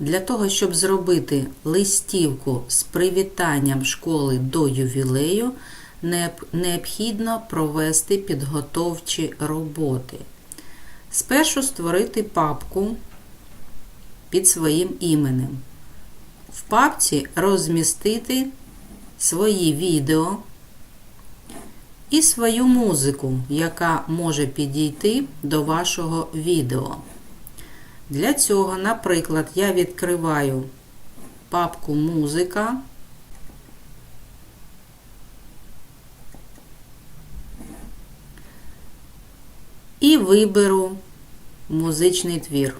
Для того, щоб зробити листівку з привітанням школи до ювілею, необхідно провести підготовчі роботи. Спершу створити папку під своїм іменем. В папці розмістити свої відео і свою музику, яка може підійти до вашого відео. Для цього, наприклад, я відкриваю папку музика. І виберу музичний твір.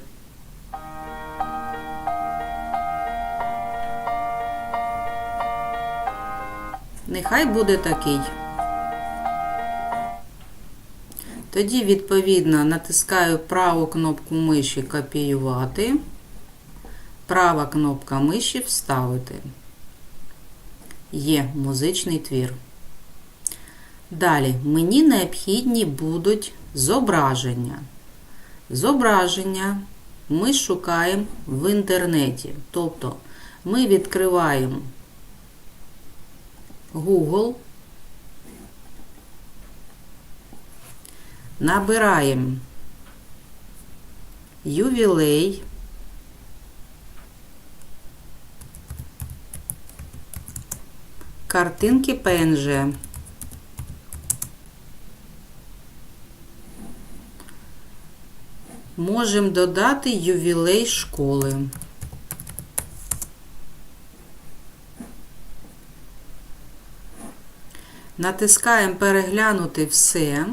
Нехай буде такий. Тоді, відповідно, натискаю праву кнопку миші копіювати, права кнопка миші вставити. Є музичний твір. Далі мені необхідні будуть зображення. Зображення ми шукаємо в інтернеті. Тобто ми відкриваємо Google, набираємо ювілей. Картинки ПНЖ. Можемо додати ювілей школи. Натискаємо переглянути все.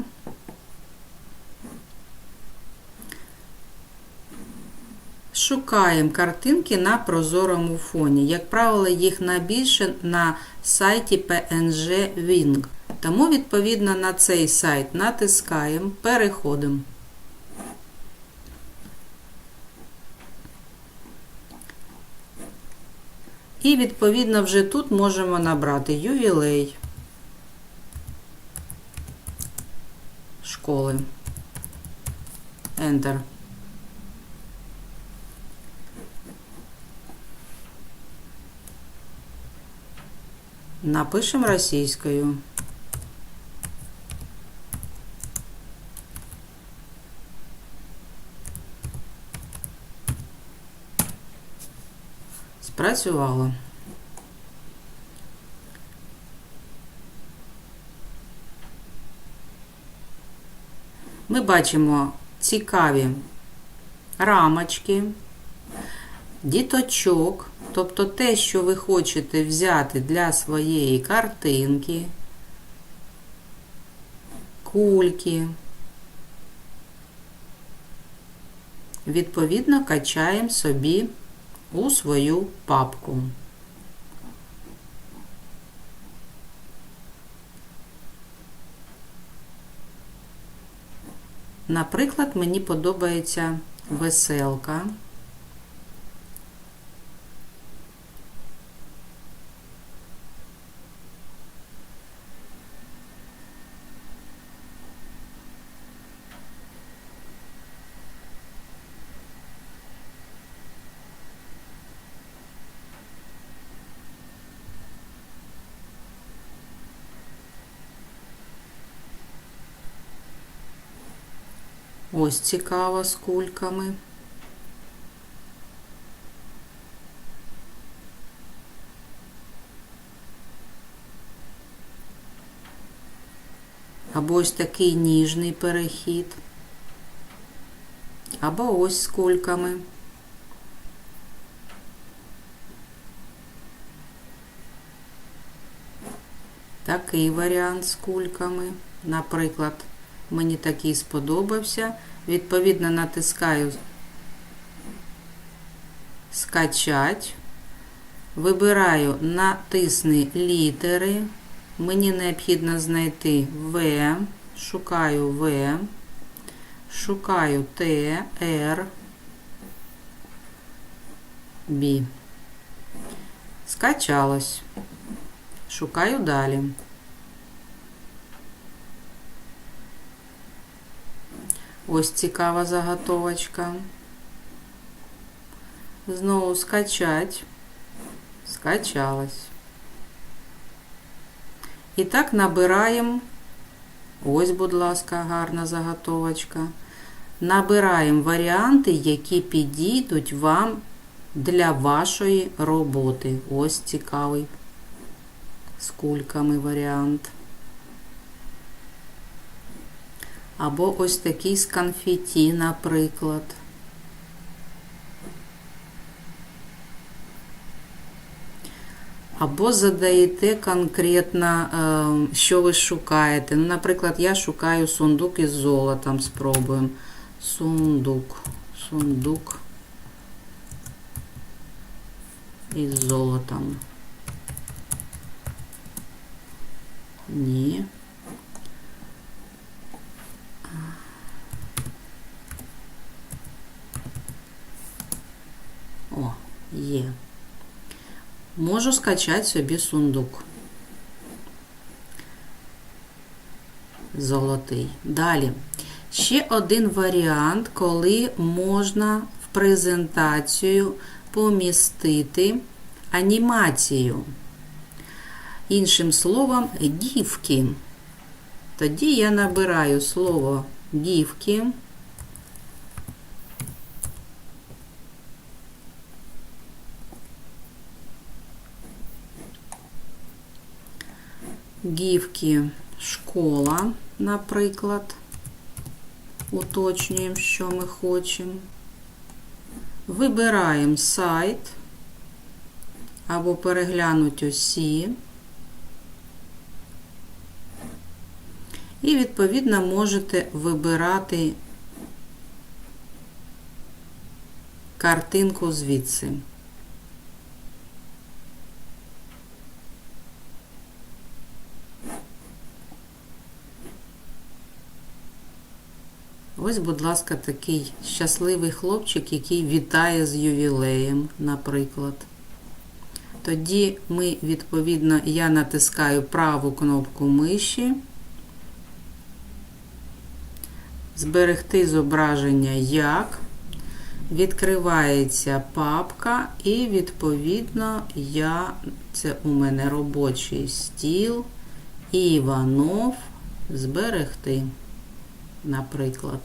Шукаємо картинки на прозорому фоні. Як правило, їх найбільше на сайті PNG Wing. Тому, відповідно, на цей сайт натискаємо, переходимо. І, відповідно, вже тут можемо набрати ювілей школи. Enter. Напишемо російською. Спрацювало. Ми бачимо цікаві рамочки, діточок, тобто те, що ви хочете взяти для своєї картинки, кульки. Відповідно, качаємо собі у свою папку. Наприклад, мені подобається веселка. Ось цікаво з кульками. Або ось такий ніжний перехід. Або ось з кульками. Такий варіант з кульками. Наприклад, мені такий сподобався. Відповідно, натискаю скачать. Вибираю натисни літери. Мені необхідно знайти В, шукаю В, шукаю Т, Р, Б. Скачалось. Шукаю далі. Ось цікава заготовочка. Знову скачать. Скачалась. І так набираємо. Ось, будь ласка, гарна заготовочка. Набираємо варіанти, які підійдуть вам для вашої роботи. Ось цікавий з кульками варіант. Або ось такий з конфеті, наприклад. Або задаєте конкретно, е, що ви шукаєте. Ну, наприклад, я шукаю сундук із золотом, спробуємо. Сундук. Сундук із золотом. Ні. Є. Можу скачати собі сундук. Золотий. Далі. Ще один варіант, коли можна в презентацію помістити анімацію. Іншим словом, гівки. Тоді я набираю слово гівки. Гівки школа, наприклад. Уточнюємо, що ми хочемо. Вибираємо сайт або переглянуть усі. І, відповідно, можете вибирати картинку звідси. Ось, будь ласка, такий щасливий хлопчик, який вітає з ювілеєм, наприклад. Тоді ми, відповідно, я натискаю праву кнопку миші, зберегти зображення як, відкривається папка, і, відповідно, я, це у мене робочий стіл, Іванов зберегти наприклад.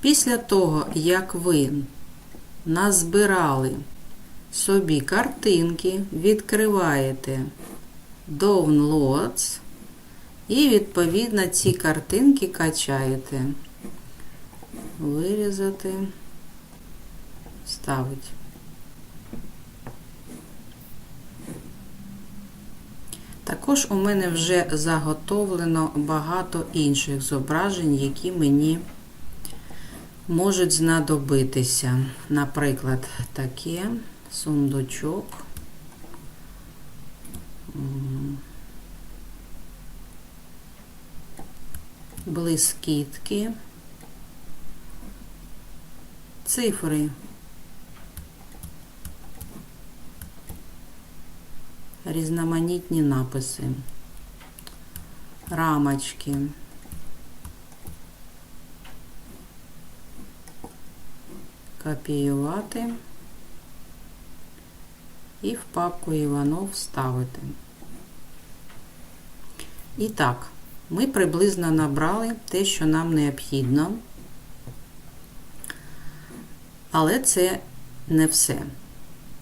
Після того, як ви назбирали собі картинки, відкриваєте Downloads і, відповідно, ці картинки качаєте. Вирізати, ставити. Також у мене вже заготовлено багато інших зображень, які мені можуть знадобитися. Наприклад, таке сундучок. Блискітки, цифри. Різноманітні написи, рамочки, копіювати і в папку Іванов вставити. І так, ми приблизно набрали те, що нам необхідно, але це не все.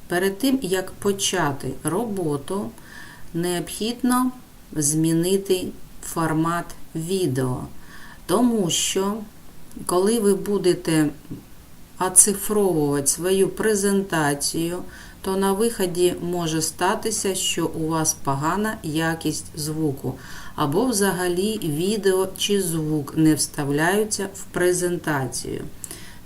Перед тим, як почати роботу, необхідно змінити формат відео, тому що, коли ви будете оцифровувати свою презентацію, то на виході може статися, що у вас погана якість звуку, або взагалі відео чи звук не вставляються в презентацію.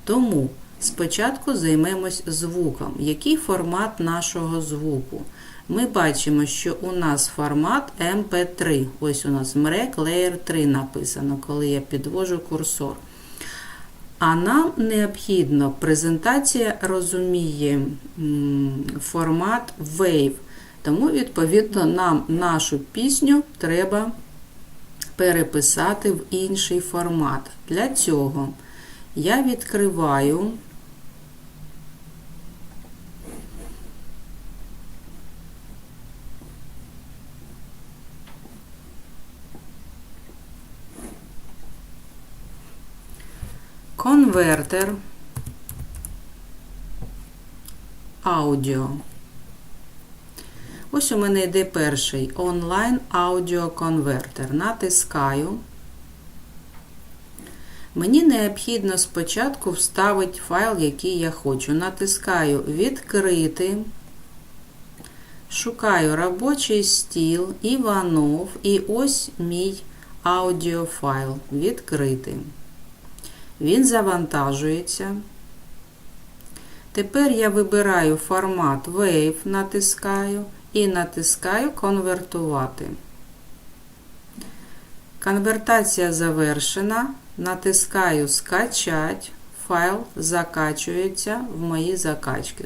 Тому Спочатку займемось звуком. Який формат нашого звуку? Ми бачимо, що у нас формат MP3. Ось у нас MREC Layer 3 написано, коли я підвожу курсор. А нам необхідно, презентація розуміє формат Wave. Тому, відповідно, нам нашу пісню треба переписати в інший формат. Для цього я відкриваю конвертер аудіо. Ось у мене йде перший онлайн аудіоконвертер. Натискаю. Мені необхідно спочатку вставити файл, який я хочу. Натискаю Відкрити. Шукаю робочий стіл, Іванов, і ось мій аудіофайл. Відкрити. Він завантажується. Тепер я вибираю формат Wave, натискаю і натискаю Конвертувати. Конвертація завершена. Натискаю Скачать. Файл закачується в мої закачки.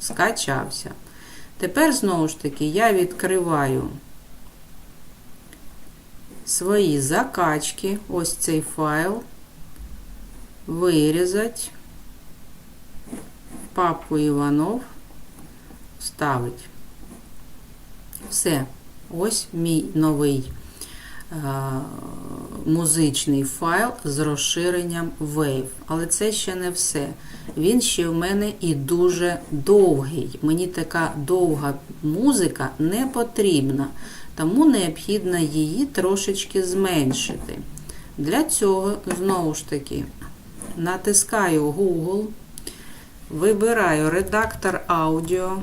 Скачався. Тепер, знову ж таки, я відкриваю свої закачки. Ось цей файл. Вирізати. В папку Іванов. Вставить. Все. Ось мій новий музичний файл з розширенням Wave. Але це ще не все. Він ще в мене і дуже довгий. Мені така довга музика не потрібна, тому необхідно її трошечки зменшити. Для цього, знову ж таки, натискаю Google, вибираю редактор аудіо.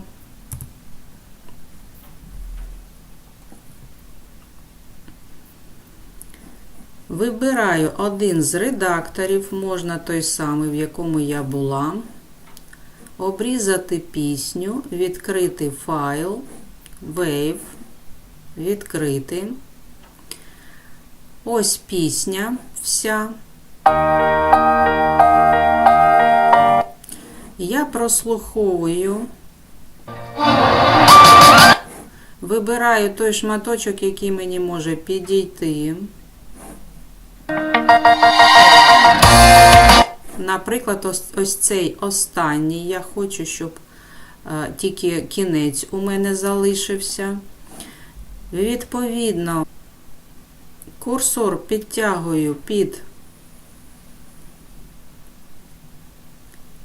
Вибираю один з редакторів, можна той самий, в якому я була. Обрізати пісню, відкрити файл, Wave, відкрити. Ось пісня вся. Я прослуховую. Вибираю той шматочок, який мені може підійти. Наприклад, ось, ось цей останній. Я хочу, щоб е, тільки кінець у мене залишився. Відповідно, курсор підтягую під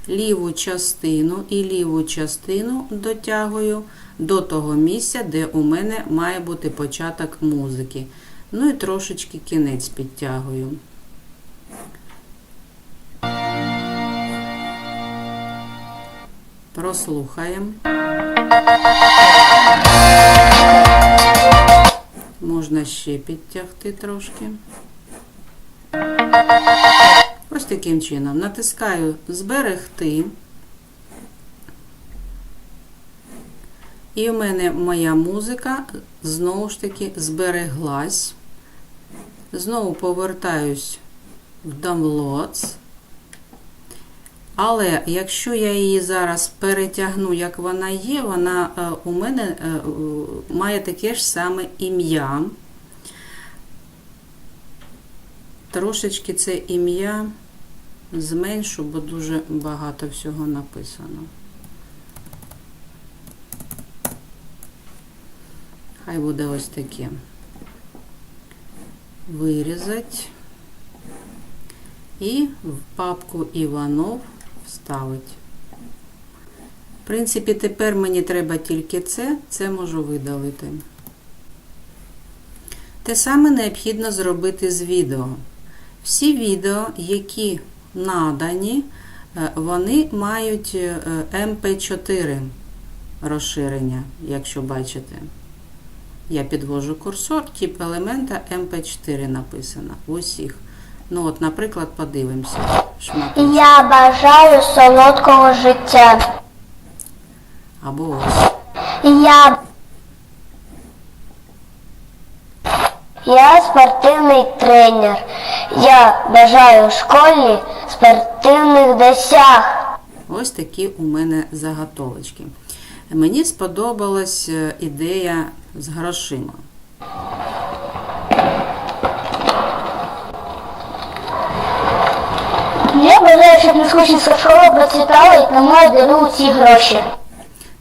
ліву частину і ліву частину дотягую до того місця, де у мене має бути початок музики. Ну і трошечки кінець підтягую. Прослухаємо. Можна ще підтягти трошки. Ось таким чином натискаю Зберегти. І у мене моя музика знову ж таки збереглась. Знову повертаюсь в Downloads. Але якщо я її зараз перетягну, як вона є, вона е, у мене е, має таке ж саме ім'я. Трошечки це ім'я зменшу, бо дуже багато всього написано. Хай буде ось таке. Вирізати і в папку Іванов вставити. В принципі, тепер мені треба тільки це, це можу видалити. Те саме необхідно зробити з відео. Всі відео, які надані, вони мають MP4 розширення, якщо бачите. Я підвожу курсор, тип елемента MP4 написано в усіх. Ну от, наприклад, подивимося. Шматочок. Я бажаю солодкого життя. Або ось. Я, я спортивний тренер. Я бажаю школі спортивних досяг. Ось такі у мене заготовочки. Мені сподобалась е, ідея з грошима. Я бажаю, щоб нескучницька школа процвітала і тому я дарую ці гроші.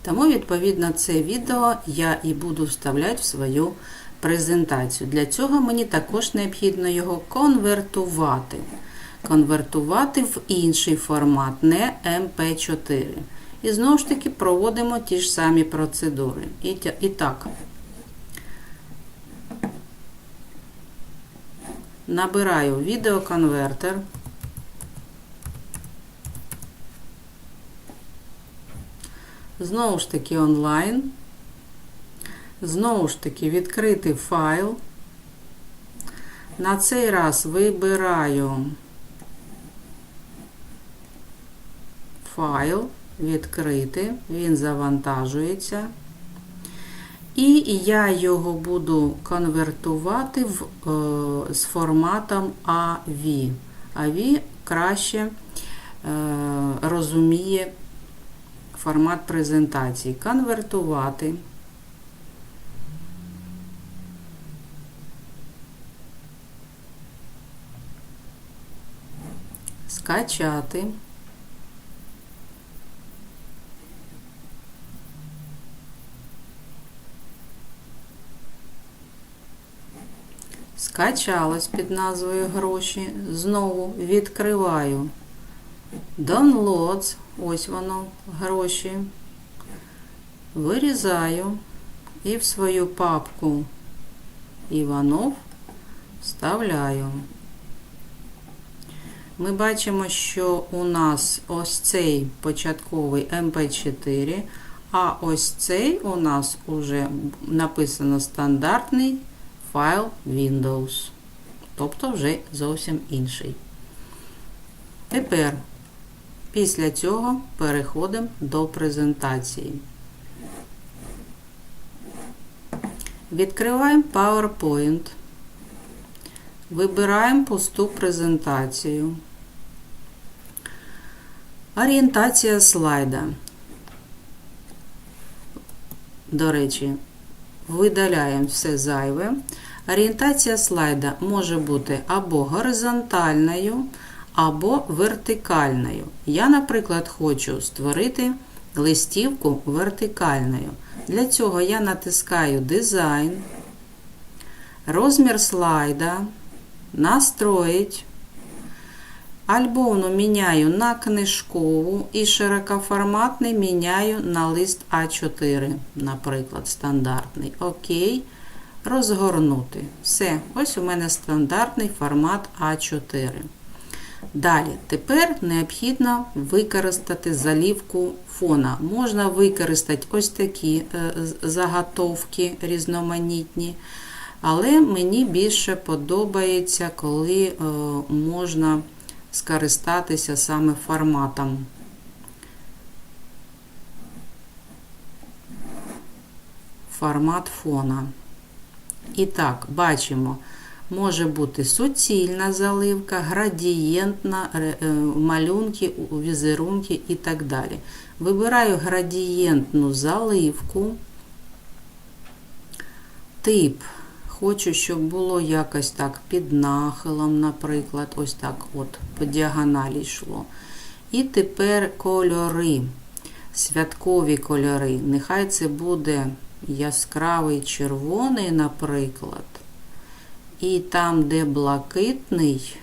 Тому, відповідно, це відео я і буду вставляти в свою презентацію. Для цього мені також необхідно його конвертувати. конвертувати в інший формат, не MP4. І знову ж таки проводимо ті ж самі процедури. І, і так. Набираю відеоконвертер. Знову ж таки онлайн. Знову ж таки відкрити файл. На цей раз вибираю файл, відкрити, він завантажується. І я його буду конвертувати в, е, з форматом AV. AV краще е, розуміє формат презентації. Конвертувати. Скачати. Скачалось під назвою гроші. Знову відкриваю Downloads. Ось воно, гроші. Вирізаю і в свою папку Іванов вставляю. Ми бачимо, що у нас ось цей початковий MP4, а ось цей у нас уже написано стандартний файл Windows. Тобто вже зовсім інший. Тепер після цього переходимо до презентації. Відкриваємо PowerPoint. Вибираємо пусту презентацію. Орієнтація слайда. До речі, видаляємо все зайве. Орієнтація слайда може бути або горизонтальною, або вертикальною. Я, наприклад, хочу створити листівку вертикальною. Для цього я натискаю Дизайн, розмір слайда, настроїть. Альбомну міняю на книжкову і широкоформатний міняю на лист А4, наприклад, стандартний. Окей. Розгорнути. Все, ось у мене стандартний формат А4. Далі, тепер необхідно використати залівку фона. Можна використати ось такі е, заготовки різноманітні, але мені більше подобається, коли е, можна скористатися саме форматом. Формат фона. І так, бачимо, може бути суцільна заливка, градієнтна, е, малюнки, візерунки і так далі. Вибираю градієнтну заливку, тип. Хочу, щоб було якось так під нахилом, наприклад, ось так от по діагоналі йшло. І тепер кольори, святкові кольори. Нехай це буде яскравий червоний, наприклад. І там, де блакитний,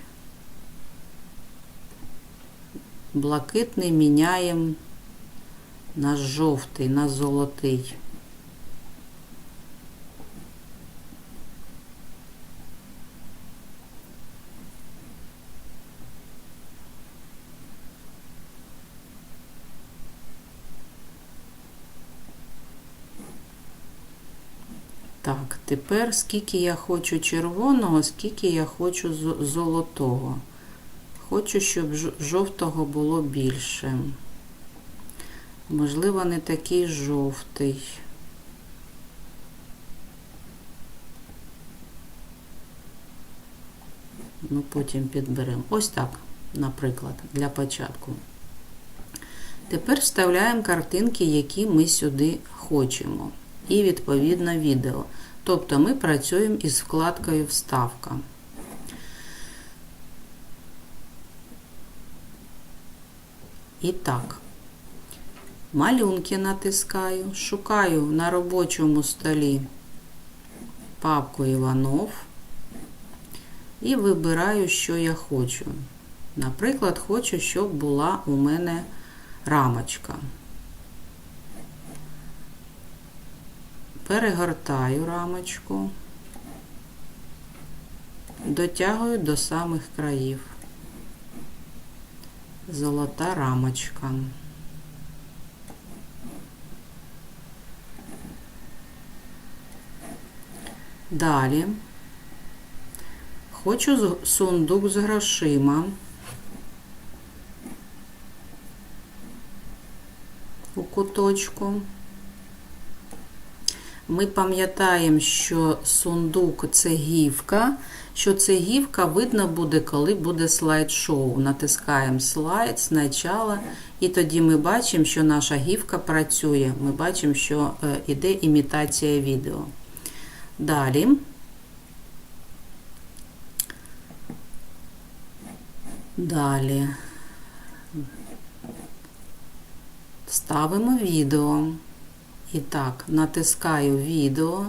блакитний міняємо на жовтий, на золотий. Так, тепер скільки я хочу червоного, скільки я хочу золотого. Хочу, щоб жовтого було більше. Можливо, не такий жовтий. Ну, потім підберемо. Ось так, наприклад, для початку. Тепер вставляємо картинки, які ми сюди хочемо. І відповідно відео. Тобто ми працюємо із вкладкою Вставка. І так, малюнки натискаю, шукаю на робочому столі папку Іванов і вибираю, що я хочу. Наприклад, хочу, щоб була у мене рамочка. Перегортаю рамочку, дотягую до самих країв. Золота рамочка. Далі хочу сундук з грошима. У куточку. Ми пам'ятаємо, що сундук це гівка, що це гівка видно буде, коли буде слайд-шоу. Натискаємо слайд спочатку, і тоді ми бачимо, що наша гівка працює. Ми бачимо, що е, іде імітація відео. Далі. Далі. Ставимо відео. І так, натискаю відео,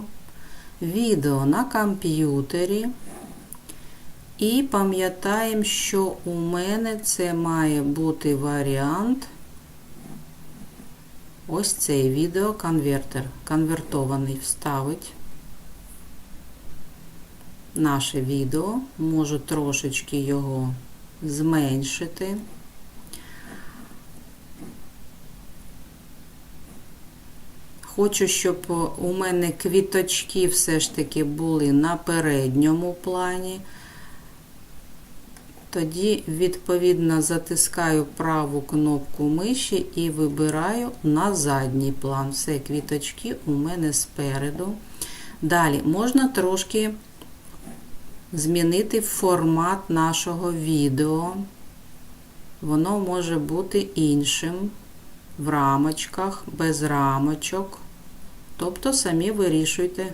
відео на комп'ютері. І пам'ятаємо, що у мене це має бути варіант. Ось цей відеоконвертер. Конвертований вставить наше відео. Можу трошечки його зменшити. Хочу, щоб у мене квіточки все ж таки були на передньому плані. Тоді, відповідно, затискаю праву кнопку миші і вибираю на задній план. Все, квіточки у мене спереду. Далі можна трошки змінити формат нашого відео. Воно може бути іншим в рамочках, без рамочок. Тобто самі вирішуйте,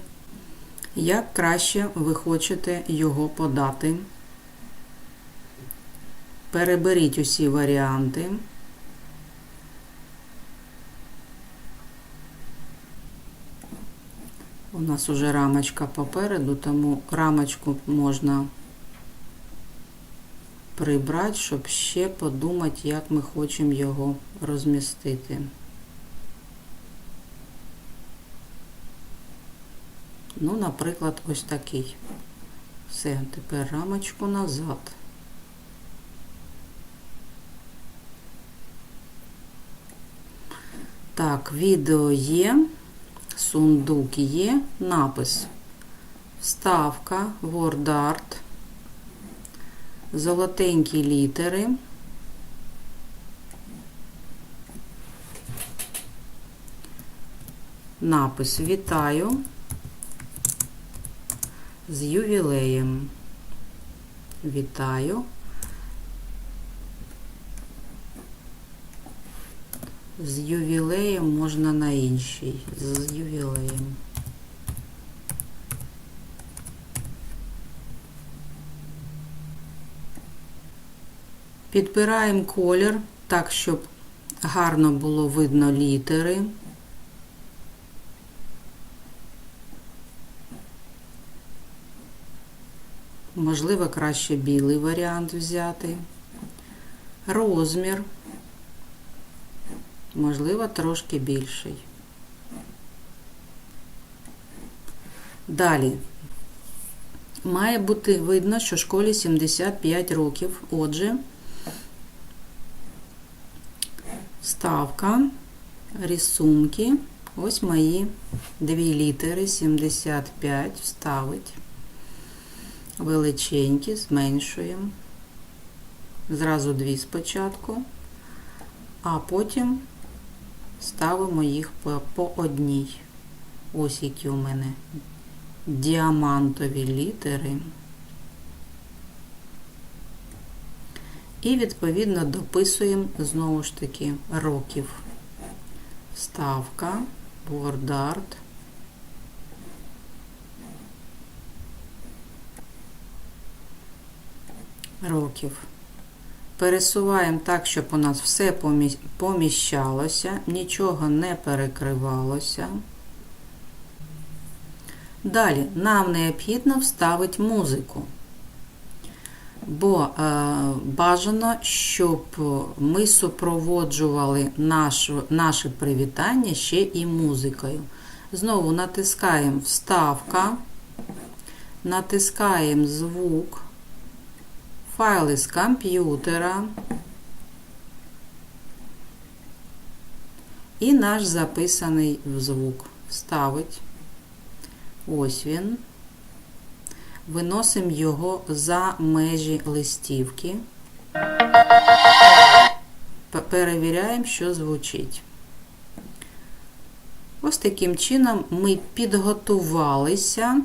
як краще ви хочете його подати. Переберіть усі варіанти. У нас уже рамочка попереду, тому рамочку можна прибрати, щоб ще подумати, як ми хочемо його розмістити. Ну, наприклад, ось такий. Все, тепер рамочку назад. Так, відео є, сундук є, напис. Вставка, WordArt, золотенькі літери. Напис Вітаю з ювілеєм. Вітаю. З ювілеєм можна на іншій. З ювілеєм. Підбираємо колір так, щоб гарно було видно літери. Можливо, краще білий варіант взяти. Розмір. Можливо, трошки більший. Далі. Має бути видно, що школі 75 років. Отже, ставка, рисунки. Ось мої дві літери 75 вставить. Величенькі, зменшуємо. Зразу дві спочатку, а потім ставимо їх по, одній. Ось які у мене діамантові літери. І відповідно дописуємо знову ж таки років. Вставка, WordArt. Років. Пересуваємо так, щоб у нас все поміщалося, нічого не перекривалося. Далі нам необхідно вставити музику. Бо е, бажано, щоб ми супроводжували нашу, наше привітання ще і музикою. Знову натискаємо Вставка, натискаємо звук, файли з комп'ютера і наш записаний звук. Вставить. Ось він. Виносимо його за межі листівки. Перевіряємо, що звучить. Ось таким чином ми підготувалися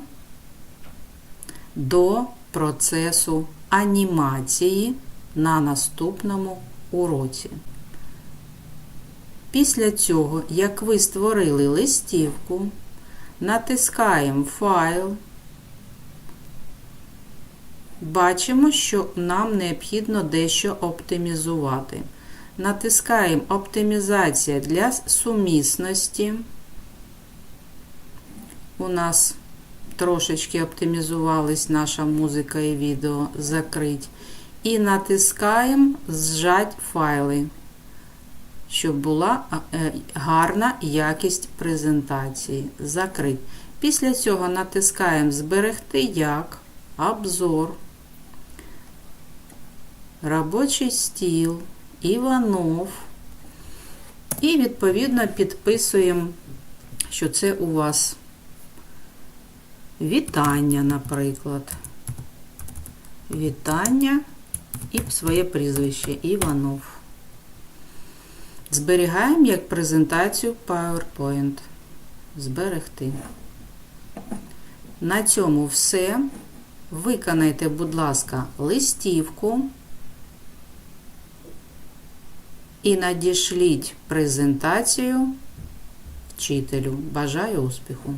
до процесу анімації на наступному уроці. Після цього, як ви створили листівку, натискаємо файл. Бачимо, що нам необхідно дещо оптимізувати. Натискаємо Оптимізація для сумісності. У нас трошечки оптимізувались наша музика і відео. Закрить. І натискаємо Зжать файли, щоб була е, гарна якість презентації. Закрить. Після цього натискаємо Зберегти як, обзор, робочий стіл, Іванов. І, відповідно, підписуємо, що це у вас вітання, наприклад. Вітання і своє прізвище Іванов. Зберігаємо як презентацію PowerPoint. Зберегти. На цьому все. Виконайте, будь ласка, листівку і надішліть презентацію вчителю. Бажаю успіху!